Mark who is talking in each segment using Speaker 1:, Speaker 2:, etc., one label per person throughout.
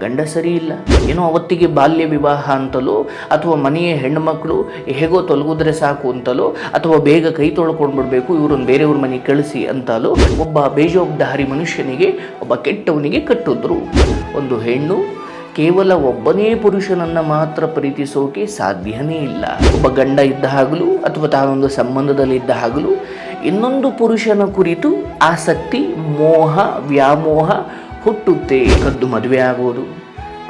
Speaker 1: ಗಂಡ ಸರಿ ಇಲ್ಲ. ಏನೋ ಅವತ್ತಿಗೆ ಬಾಲ್ಯ ವಿವಾಹ ಅಂತಲೋ, ಅಥವಾ ಮನೆಯ ಹೆಣ್ಣುಮಕ್ಕಳು ಹೇಗೋ ತೊಲಗಿದ್ರೆ ಸಾಕು ಅಂತಲೋ, ಅಥವಾ ಬೇಗ ಕೈ ತೊಳ್ಕೊಂಡು ಬಿಡಬೇಕು, ಇವ್ರನ್ನ ಬೇರೆಯವ್ರ ಮನೆಗೆ ಕಳಿಸಿ ಅಂತಲೋ, ಒಬ್ಬ ಬೇಜವಾಬ್ದಾರಿ ಮನುಷ್ಯನಿಗೆ, ಒಬ್ಬ ಕೆಟ್ಟವನಿಗೆ ಕಟ್ಟಿದ್ರು. ಒಂದು ಹೆಣ್ಣು ಕೇವಲ ಒಬ್ಬನೇ ಪುರುಷನನ್ನ ಮಾತ್ರ ಪ್ರೀತಿಸೋಕೆ ಸಾಧ್ಯನೇ ಇಲ್ಲ. ಒಬ್ಬ ಗಂಡ ಇದ್ದ ಹಾಗಲೂ, ಅಥವಾ ತಾನೊಂದು ಸಂಬಂಧದಲ್ಲಿದ್ದ ಹಾಗಲೂ, ಇನ್ನೊಂದು ಪುರುಷನ ಕುರಿತು ಆಸಕ್ತಿ, ಮೋಹ, ವ್ಯಾಮೋಹ ಹುಟ್ಟುತ್ತೆ ಕದ್ದು ಮದುವೆ ಆಗೋದು.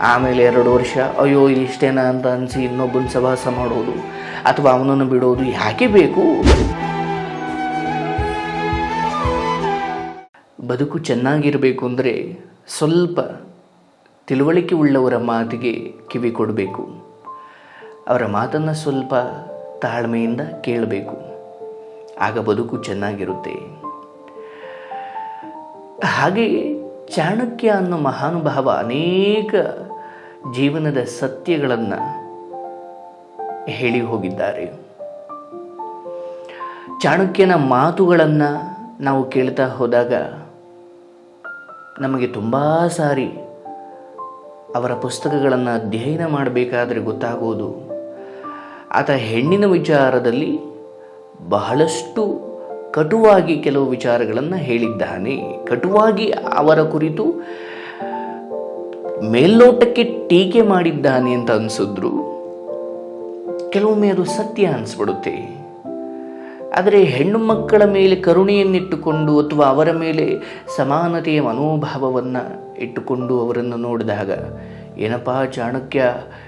Speaker 1: ಆಮೇಲೆ ಎರಡು ವರ್ಷ, ಅಯ್ಯೋ ಇಷ್ಟೇನಾ ಅಂತ ಅನಿಸಿ ಇನ್ನೊಬ್ಬನ ಸವಾಸ ಮಾಡೋದು. ಅಥವಾ ಅವನನ್ನು ಬಿಡೋದು ಯಾಕೆ ಬೇಕು? ಬದುಕು ಚೆನ್ನಾಗಿರಬೇಕು ಅಂದರೆ ಸ್ವಲ್ಪ ತಿಳುವಳಿಕೆ ಉಳ್ಳವರ ಮಾತಿಗೆ ಕಿವಿ ಕೊಡಬೇಕು. ಅವರ ಮಾತನ್ನು ಸ್ವಲ್ಪ ತಾಳ್ಮೆಯಿಂದ ಕೇಳಬೇಕು. ಆಗ ಬದುಕು ಚೆನ್ನಾಗಿರುತ್ತೆ. ಹಾಗೆಯೇ ಚಾಣಕ್ಯ ಅನ್ನೋ ಮಹಾನುಭಾವ ಅನೇಕ ಜೀವನದ ಸತ್ಯಗಳನ್ನು ಹೇಳಿ ಹೋಗಿದ್ದಾರೆ. ಚಾಣಕ್ಯನ ಮಾತುಗಳನ್ನು ನಾವು ಕೇಳ್ತಾ ಹೋದಾಗ ನಮಗೆ ತುಂಬ ಸಾರಿ ಅವರ ಪುಸ್ತಕಗಳನ್ನು ಅಧ್ಯಯನ ಮಾಡಬೇಕಾದ್ರೆ ಗೊತ್ತಾಗೋದು. ಆತ ಹೆಣ್ಣಿನ ವಿಚಾರದಲ್ಲಿ ಬಹಳಷ್ಟು ಕಟುವಾಗಿ ಕೆಲವು ವಿಚಾರಗಳನ್ನು ಹೇಳಿದ್ದಾನೆ. ಕಟುವಾಗಿ ಅವರ ಕುರಿತು ಮೇಲ್ನೋಟಕ್ಕೆ ಟೀಕೆ ಮಾಡಿದ್ದಾನೆ ಅಂತ ಅನಿಸಿದ್ರು. ಕೆಲವೊಮ್ಮೆ ಅದು ಸತ್ಯ ಅನಿಸ್ಬಿಡುತ್ತೆ. ಆದರೆ ಹೆಣ್ಣು ಮಕ್ಕಳ ಮೇಲೆ ಕರುಣೆಯನ್ನಿಟ್ಟುಕೊಂಡು ಅಥವಾ ಅವರ ಮೇಲೆ ಸಮಾನತೆಯ ಮನೋಭಾವವನ್ನು ಇಟ್ಟುಕೊಂಡು ಅವರನ್ನು ನೋಡಿದಾಗ, ಏನಪ್ಪಾ ಚಾಣಕ್ಯ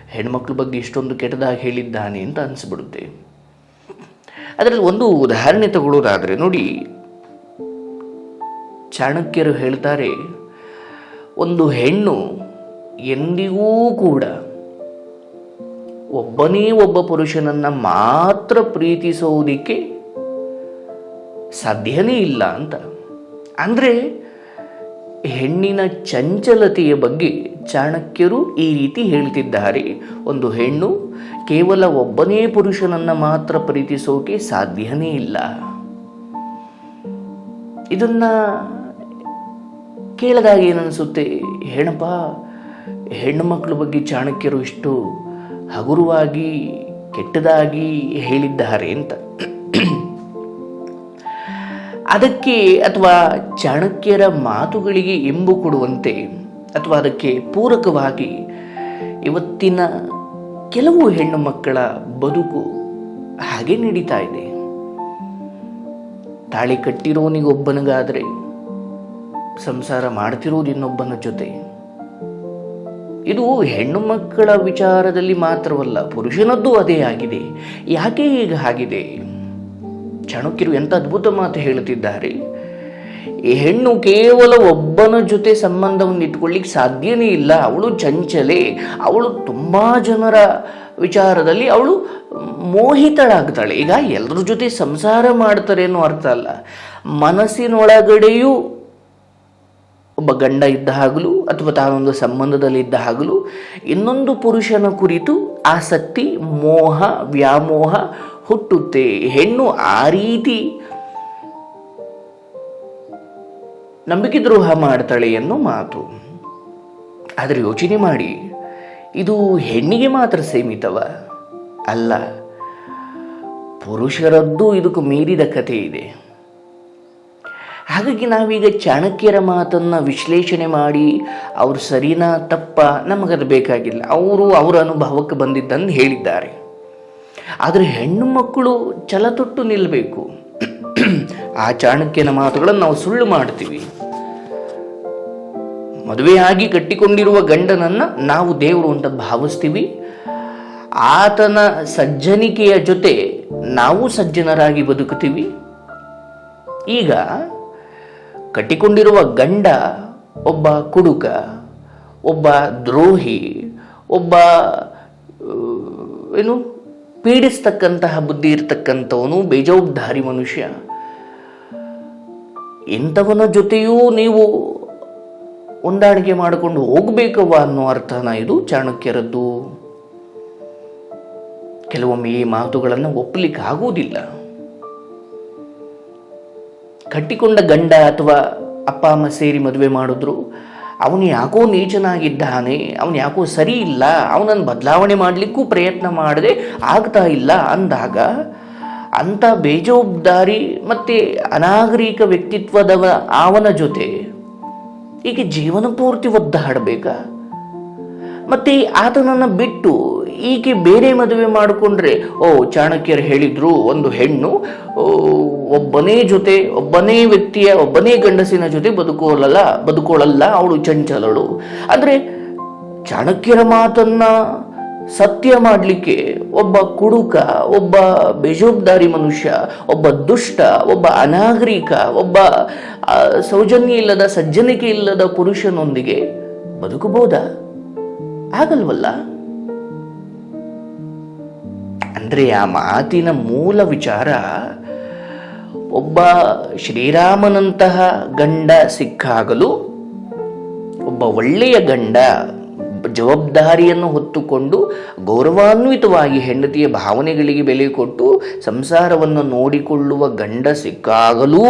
Speaker 1: ಹೆಣ್ಮಕ್ಳ ಬಗ್ಗೆ ಇಷ್ಟೊಂದು ಕೆಟ್ಟದಾಗಿ ಹೇಳಿದ್ದಾನೆ ಅಂತ ಅನಿಸ್ಬಿಡುತ್ತೆ. ಅದರಲ್ಲಿ ಒಂದು ಉದಾಹರಣೆ ತಗೊಳ್ಳೋದಾದರೆ ನೋಡಿ, ಚಾಣಕ್ಯರು ಹೇಳ್ತಾರೆ, ಒಂದು ಹೆಣ್ಣು ಎಂದಿಗೂ ಕೂಡ ಒಬ್ಬನೇ ಒಬ್ಬ ಪುರುಷನನ್ನ ಮಾತ್ರ ಪ್ರೀತಿಸೋದಿಕ್ಕೆ ಸಾಧ್ಯನೇ ಇಲ್ಲ ಅಂತ. ಅಂದರೆ ಹೆಣ್ಣಿನ ಚಂಚಲತೆಯ ಬಗ್ಗೆ ಚಾಣಕ್ಯರು ಈ ರೀತಿ ಹೇಳ್ತಿದ್ದಾರೆ. ಒಂದು ಹೆಣ್ಣು ಕೇವಲ ಒಬ್ಬನೇ ಪುರುಷನನ್ನು ಮಾತ್ರ ಪ್ರೀತಿಸೋಕೆ ಸಾಧ್ಯನೇ ಇಲ್ಲ. ಇದನ್ನ ಕೇಳಿದಾಗ ಏನನ್ಸುತ್ತೆ? ಹೆಣಪ್ಪ, ಹೆಣ್ಣು ಮಕ್ಕಳ ಬಗ್ಗೆ ಚಾಣಕ್ಯರು ಇಷ್ಟು ಹಗುರವಾಗಿ, ಕೆಟ್ಟದಾಗಿ ಹೇಳಿದ್ದಾರೆ ಅಂತ. ಅದಕ್ಕೆ ಅಥವಾ ಚಾಣಕ್ಯರ ಮಾತುಗಳಿಗೆ ಎಂಬು ಕೊಡುವಂತೆ ಅಥವಾ ಅದಕ್ಕೆ ಪೂರಕವಾಗಿ ಇವತ್ತಿನ ಕೆಲವು ಹೆಣ್ಣು ಮಕ್ಕಳ ಬದುಕು ಹಾಗೆ ನಡೀತಾ ಇದೆ. ತಾಳಿ ಕಟ್ಟಿರೋನಿಗೊಬ್ಬನಿಗಾದರೆ ಸಂಸಾರ ಮಾಡ್ತಿರೋದು ಇನ್ನೊಬ್ಬನ ಜೊತೆ. ಇದು ಹೆಣ್ಣು ಮಕ್ಕಳ ವಿಚಾರದಲ್ಲಿ ಮಾತ್ರವಲ್ಲ, ಪುರುಷನದ್ದು ಅದೇ ಆಗಿದೆ. ಯಾಕೆ ಈಗ ಆಗಿದೆ? ಚಾಣಕ್ಯರು ಎಂಥ ಅದ್ಭುತ ಮಾತು ಹೇಳುತ್ತಿದ್ದಾರೆ? ಹೆಣ್ಣು ಕೇವಲ ಒಬ್ಬನ ಜೊತೆ ಸಂಬಂಧವನ್ನು ಇಟ್ಕೊಳ್ಳಿಕ್ಕೆ ಸಾಧ್ಯನೇ ಇಲ್ಲ. ಅವಳು ಚಂಚಲೆ, ಅವಳು ತುಂಬ ಜನರ ವಿಚಾರದಲ್ಲಿ ಅವಳು ಮೋಹಿತಳಾಗ್ತಾಳೆ. ಈಗ ಎಲ್ಲರ ಜೊತೆ ಸಂಸಾರ ಮಾಡ್ತಾರೆ ಅನ್ನೋ ಅರ್ಥ ಅಲ್ಲ. ಮನಸ್ಸಿನೊಳಗಡೆಯೂ ಒಬ್ಬ ಗಂಡ ಇದ್ದ ಹಾಗಲೂ ಅಥವಾ ತಾನೊಂದು ಸಂಬಂಧದಲ್ಲಿ ಇದ್ದ ಹಾಗಲೂ ಇನ್ನೊಂದು ಪುರುಷನ ಕುರಿತು ಆಸಕ್ತಿ, ಮೋಹ, ವ್ಯಾಮೋಹ ಹುಟ್ಟುತ್ತೆ. ಹೆಣ್ಣು ಆ ರೀತಿ ನಂಬಿಕೆ ದ್ರೋಹ ಮಾಡ್ತಾಳೆ ಅನ್ನೋ ಮಾತು. ಆದರೆ ಯೋಚನೆ ಮಾಡಿ, ಇದು ಹೆಣ್ಣಿಗೆ ಮಾತ್ರ ಸೀಮಿತವ? ಅಲ್ಲ, ಪುರುಷರದ್ದು ಇದಕ್ಕೂ ಮೀರಿದ ಕಥೆ ಇದೆ. ಹಾಗಾಗಿ ನಾವೀಗ ಚಾಣಕ್ಯರ ಮಾತನ್ನು ವಿಶ್ಲೇಷಣೆ ಮಾಡಿ, ಅವರು ಸರಿನಾ ತಪ್ಪ ನಮಗದು ಬೇಕಾಗಿಲ್ಲ. ಅವರು ಅವರ ಅನುಭವಕ್ಕೆ ಬಂದಿದ್ದಂದು ಹೇಳಿದ್ದಾರೆ. ಆದರೆ ಹೆಣ್ಣು ಮಕ್ಕಳು ಛಲ ತೊಟ್ಟು ನಿಲ್ಲಬೇಕು ಆ ಚಾಣಕ್ಯನ ಮಾತುಗಳನ್ನು ನಾವು ಸುಳ್ಳು ಮಾಡ್ತೀವಿ. ಮದುವೆಯಾಗಿ ಕಟ್ಟಿಕೊಂಡಿರುವ ಗಂಡನನ್ನು ನಾವು ದೇವರು ಅಂತ ಭಾವಿಸ್ತೀವಿ. ಆತನ ಸಜ್ಜನಿಕೆಯ ಜೊತೆ ನಾವು ಸಜ್ಜನರಾಗಿ ಬದುಕುತ್ತೀವಿ. ಈಗ ಕಟ್ಟಿಕೊಂಡಿರುವ ಗಂಡ ಒಬ್ಬ ಕುಡುಕ, ಒಬ್ಬ ದ್ರೋಹಿ, ಒಬ್ಬ, ಏನು, ಪೀಡಿಸ್ತಕ್ಕಂತಹ ಬುದ್ಧಿ ಇರತಕ್ಕಂಥವನು, ಬೇಜವಾಬ್ದಾರಿ ಮನುಷ್ಯ. ಇಂಥವನ ಜೊತೆಯೂ ನೀವು ಹೊಂದಾಣಿಕೆ ಮಾಡಿಕೊಂಡು ಹೋಗಬೇಕವ್ವ ಅನ್ನೋ ಅರ್ಥನ ಇದು ಚಾಣಕ್ಯರದ್ದು. ಕೆಲವೊಮ್ಮೆ ಈ ಮಾತುಗಳನ್ನು ಒಪ್ಪಲಿಕ್ಕೆ ಆಗುವುದಿಲ್ಲ. ಕಟ್ಟಿಕೊಂಡ ಗಂಡ ಅಥವಾ ಅಪ್ಪ, ಅಮ್ಮ ಸೇರಿ ಮದುವೆ ಮಾಡಿದ್ರು, ಅವನು ಯಾಕೋ ನೀಚನಾಗಿದ್ದಾನೆ, ಅವನು ಯಾಕೋ ಸರಿ ಇಲ್ಲ, ಅವನನ್ನು ಬದಲಾವಣೆ ಮಾಡಲಿಕ್ಕೂ ಪ್ರಯತ್ನ ಮಾಡದೆ ಆಗ್ತಾ ಇಲ್ಲ ಅಂದಾಗ, ಅಂಥ ಬೇಜವಾಬ್ದಾರಿ ಮತ್ತು ಅನಾಗರಿಕ ವ್ಯಕ್ತಿತ್ವದವ ಅವನ ಜೊತೆ ಈಗ ಜೀವನ ಪೂರ್ತಿ ಒದ್ದಾಡಬೇಕಾ ಮತ್ತೆ ಆತನನ್ನು ಬಿಟ್ಟು ಈಕೆ ಬೇರೆ ಮದುವೆ ಮಾಡಿಕೊಂಡ್ರೆ, ಓ, ಚಾಣಕ್ಯರು ಹೇಳಿದ್ರು ಒಂದು ಹೆಣ್ಣು ಒಬ್ಬನೇ ಜೊತೆ, ಒಬ್ಬನೇ ವ್ಯಕ್ತಿಯ, ಒಬ್ಬನೇ ಗಂಡಸಿನ ಜೊತೆ ಬದುಕೋಲಲ್ಲ, ಬದುಕೋಳಲ್ಲ ಅವಳು ಚಂಚಲಳು. ಆದರೆ ಚಾಣಕ್ಯರ ಮಾತನ್ನ ಸತ್ಯ ಮಾಡಲಿಕ್ಕೆ ಒಬ್ಬ ಕುಡುಕ, ಒಬ್ಬ ಬೇಜವಾಬ್ದಾರಿ ಮನುಷ್ಯ, ಒಬ್ಬ ದುಷ್ಟ, ಒಬ್ಬ ಅನಾಗರಿಕ, ಒಬ್ಬ ಸೌಜನ್ಯ ಇಲ್ಲದ, ಸಜ್ಜನಿಕೆ ಇಲ್ಲದ ಪುರುಷನೊಂದಿಗೆ ಬದುಕಬಹುದಾ? ಆಗಲ್ವಲ್ಲ? ಅಂದರೆ ಆ ಮಾತಿನ ಮೂಲ ವಿಚಾರ ಒಬ್ಬ ಶ್ರೀರಾಮನಂತಹ ಗಂಡ ಸಿಕ್ಕಾಗಲು, ಒಬ್ಬ ಒಳ್ಳೆಯ ಗಂಡ ಜವಾಬ್ದಾರಿಯನ್ನು ಹೊತ್ತುಕೊಂಡು ಗೌರವಾನ್ವಿತವಾಗಿ ಹೆಂಡತಿಯ ಭಾವನೆಗಳಿಗೆ ಬೆಲೆ ಕೊಟ್ಟು ಸಂಸಾರವನ್ನು ನೋಡಿಕೊಳ್ಳುವ ಗಂಡ ಸಿಕ್ಕಾಗಲೂ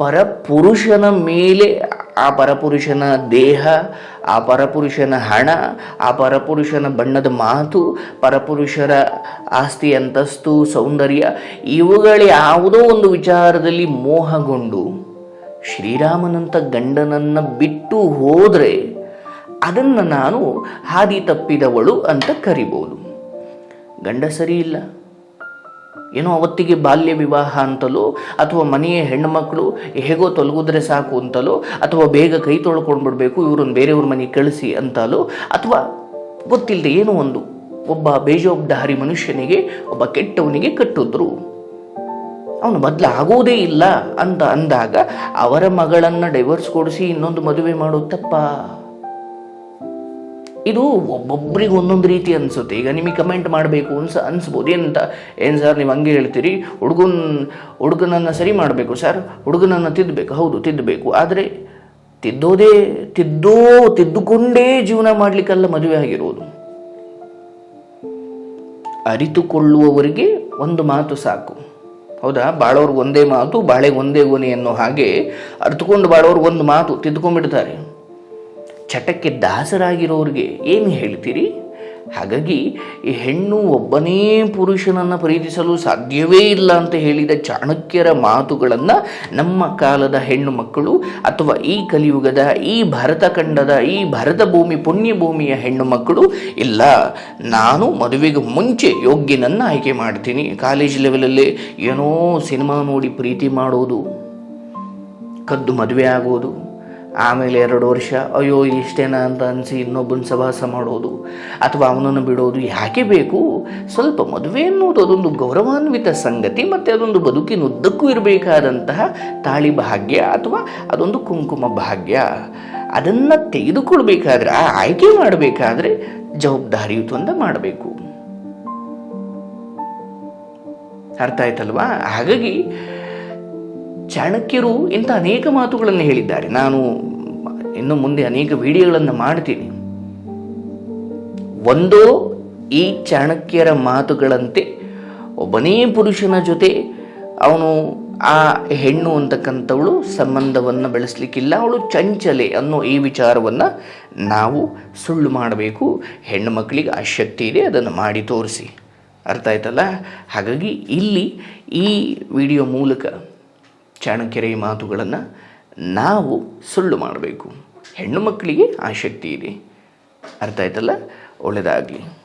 Speaker 1: ಪರಪುರುಷನ ಮೇಲೆ ಆ ಪರಪುರುಷನ ದೇಹ, ಆ ಪರಪುರುಷನ ಹಣ, ಆ ಪರಪುರುಷನ ಬಣ್ಣದ ಮಾತು, ಪರಪುರುಷರ ಆಸ್ತಿ, ಅಂತಸ್ತು, ಸೌಂದರ್ಯ ಇವುಗಳ ಯಾವುದೋ ಒಂದು ವಿಚಾರದಲ್ಲಿ ಮೋಹಗೊಂಡು ಶ್ರೀರಾಮನಂತ ಗಂಡನನ್ನು ಬಿಟ್ಟು ಹೋದರೆ ಅದನ್ನು ನಾನು ಹಾದಿ ತಪ್ಪಿದವಳು ಅಂತ ಕರಿಬೋದು. ಗಂಡ ಸರಿ ಇಲ್ಲ. ಏನೋ ಅವತ್ತಿಗೆ ಬಾಲ್ಯ ವಿವಾಹ ಅಂತಲೋ, ಅಥವಾ ಮನೆಯ ಹೆಣ್ಣುಮಕ್ಕಳು ಹೇಗೋ ತೊಲಗಿದ್ರೆ ಸಾಕು ಅಂತಲೋ, ಅಥವಾ ಬೇಗ ಕೈ ತೊಳ್ಕೊಂಡ್ಬಿಡ್ಬೇಕು ಇವ್ರನ್ನ ಬೇರೆಯವ್ರ ಮನೆಗೆ ಕಳಿಸಿ ಅಂತಲೋ, ಅಥವಾ ಗೊತ್ತಿಲ್ಲದೆ ಏನೋ ಒಂದು, ಒಬ್ಬ ಬೇಜವಾಬ್ದಾರಿ ಮನುಷ್ಯನಿಗೆ, ಒಬ್ಬ ಕೆಟ್ಟವನಿಗೆ ಕಟ್ಟಿದ್ರು. ಅವನು ಬದಲಾಗೋದೇ ಇಲ್ಲ ಅಂತ ಅಂದಾಗ ಅವರ ಮಗಳನ್ನು ಡೈವರ್ಸ್ ಕೊಡಿಸಿ ಇನ್ನೊಂದು ಮದುವೆ ಮಾಡೋದು ತಪ್ಪ? ಇದು ಒಬ್ಬೊಬ್ರಿಗೆ ಒಂದೊಂದು ರೀತಿ ಅನಿಸುತ್ತೆ. ಈಗ ನಿಮಗೆ ಕಮೆಂಟ್ ಮಾಡಬೇಕು ಅನ್ಸ, ಅನಿಸ್ಬೋದು. ಏನಂತ ಏನು ಸರ್ ನೀವು ಹಂಗೆ ಹೇಳ್ತೀರಿ? ಹುಡುಗನ, ಹುಡುಗನನ್ನು ಸರಿ ಮಾಡಬೇಕು ಸರ್ ಹುಡುಗನನ್ನು ತಿದ್ದಬೇಕು ಹೌದು ತಿದ್ದಬೇಕು ಆದರೆ ತಿದ್ದೋದೇ, ತಿದ್ದೋ, ತಿದ್ದುಕೊಂಡೇ ಜೀವನ ಮಾಡಲಿಕ್ಕೆಲ್ಲ ಮದುವೆ ಆಗಿರುವುದು ಅರಿತುಕೊಳ್ಳುವವರಿಗೆ ಒಂದು ಮಾತು ಸಾಕು. ಹೌದಾ? ಬಾಳೋರ್ಗೆ ಒಂದೇ ಮಾತು ಬಾಳೆಗೆ ಒಂದೇ ಗೊನೆ ಅನ್ನೋ ಹಾಗೆ ಅರ್ಥಕೊಂಡು ಬಾಳೋರ್ಗೆ ಒಂದು ಮಾತು ತಿದ್ದುಕೊಂಡ್ಬಿಡ್ತಾರೆ. ಚಟಕ್ಕೆ ದಾಸರಾಗಿರೋರಿಗೆ ಏನು ಹೇಳ್ತೀರಿ? ಹಾಗಾಗಿ ಈ ಹೆಣ್ಣು ಒಬ್ಬನೇ ಪುರುಷನನ್ನು ಪ್ರೀತಿಸಲು ಸಾಧ್ಯವೇ ಇಲ್ಲ ಅಂತ ಹೇಳಿದ ಚಾಣಕ್ಯರ ಮಾತುಗಳನ್ನು ನಮ್ಮ ಕಾಲದ ಹೆಣ್ಣು ಮಕ್ಕಳು ಅಥವಾ ಈ ಕಲಿಯುಗದ, ಈ ಭರತ ಖಂಡದ, ಈ ಭರತ ಭೂಮಿ, ಪುಣ್ಯ ಭೂಮಿಯ ಹೆಣ್ಣು ಮಕ್ಕಳು, ಇಲ್ಲ, ನಾನು ಮದುವೆಗೆ ಮುಂಚೆ ಯೋಗ್ಯನನ್ನು ಆಯ್ಕೆ ಮಾಡ್ತೀನಿ. ಕಾಲೇಜ್ ಲೆವೆಲಲ್ಲಿ ಏನೋ ಸಿನಿಮಾ ನೋಡಿ ಪ್ರೀತಿ ಮಾಡೋದು, ಕದ್ದು ಮದುವೆ ಆಗೋದು. ಆಮೇಲೆ ಎರಡು ವರ್ಷ, ಅಯ್ಯೋ, ಇಷ್ಟೇನಾ ಅಂತ ಅನಿಸಿ ಇನ್ನೊಬ್ಬನ ಸಭಾಸ ಮಾಡೋದು, ಅಥವಾ ಅವನನ್ನು ಬಿಡೋದು ಯಾಕೆ ಬೇಕು? ಸ್ವಲ್ಪ ಮದುವೆ ಅನ್ನೋದು ಅದೊಂದು ಗೌರವಾನ್ವಿತ ಸಂಗತಿ, ಮತ್ತು ಅದೊಂದು ಬದುಕಿನುದ್ದಕ್ಕೂ ಇರಬೇಕಾದಂತಹ ತಾಳಿ ಭಾಗ್ಯ ಅಥವಾ ಅದೊಂದು ಕುಂಕುಮ ಭಾಗ್ಯ. ಅದನ್ನು ತೆಗೆದುಕೊಳ್ಬೇಕಾದ್ರೆ, ಆ ಆಯ್ಕೆ ಮಾಡಬೇಕಾದ್ರೆ ಜವಾಬ್ದಾರಿಯುತಂದ ಮಾಡಬೇಕು. ಅರ್ಥ ಆಯ್ತಲ್ವಾ? ಹಾಗಾಗಿ ಚಾಣಕ್ಯರು ಇಂಥ ಅನೇಕ ಮಾತುಗಳನ್ನು ಹೇಳಿದ್ದಾರೆ. ನಾನು ಇನ್ನು ಮುಂದೆ ಅನೇಕ ವಿಡಿಯೋಗಳನ್ನು ಮಾಡ್ತೀನಿ. ಒಂದೋ, ಈ ಚಾಣಕ್ಯರ ಮಾತುಗಳಂತೆ ಒಬ್ಬನೇ ಪುರುಷನ ಜೊತೆ ಅವನು ಆ ಹೆಣ್ಣು ಅಂತಕ್ಕಂಥವಳು ಸಂಬಂಧವನ್ನು ಬೆಳೆಸಲಿಕ್ಕಿಲ್ಲ, ಅವಳು ಚಂಚಲೆ ಅನ್ನೋ ಈ ವಿಚಾರವನ್ನು ನಾವು ಸುಳ್ಳು ಮಾಡಬೇಕು. ಹೆಣ್ಣು ಮಕ್ಕಳಿಗೆ ಆ ಶಕ್ತಿ ಇದೆ, ಅದನ್ನು ಮಾಡಿ ತೋರಿಸಿ. ಅರ್ಥ ಆಯ್ತಲ್ಲ? ಹಾಗಾಗಿ ಇಲ್ಲಿ ಈ ವಿಡಿಯೋ ಮೂಲಕ ಚಾಣಕ್ಯರ ಮಾತುಗಳನ್ನು ನಾವು ಸುಳ್ಳು ಮಾಡಬೇಕು. ಹೆಣ್ಣು ಮಕ್ಕಳಿಗೆ ಆ ಶಕ್ತಿ ಇದೆ. ಅರ್ಥ ಆಯ್ತಲ್ಲ? ಒಳ್ಳೆಯದಾಗಲಿ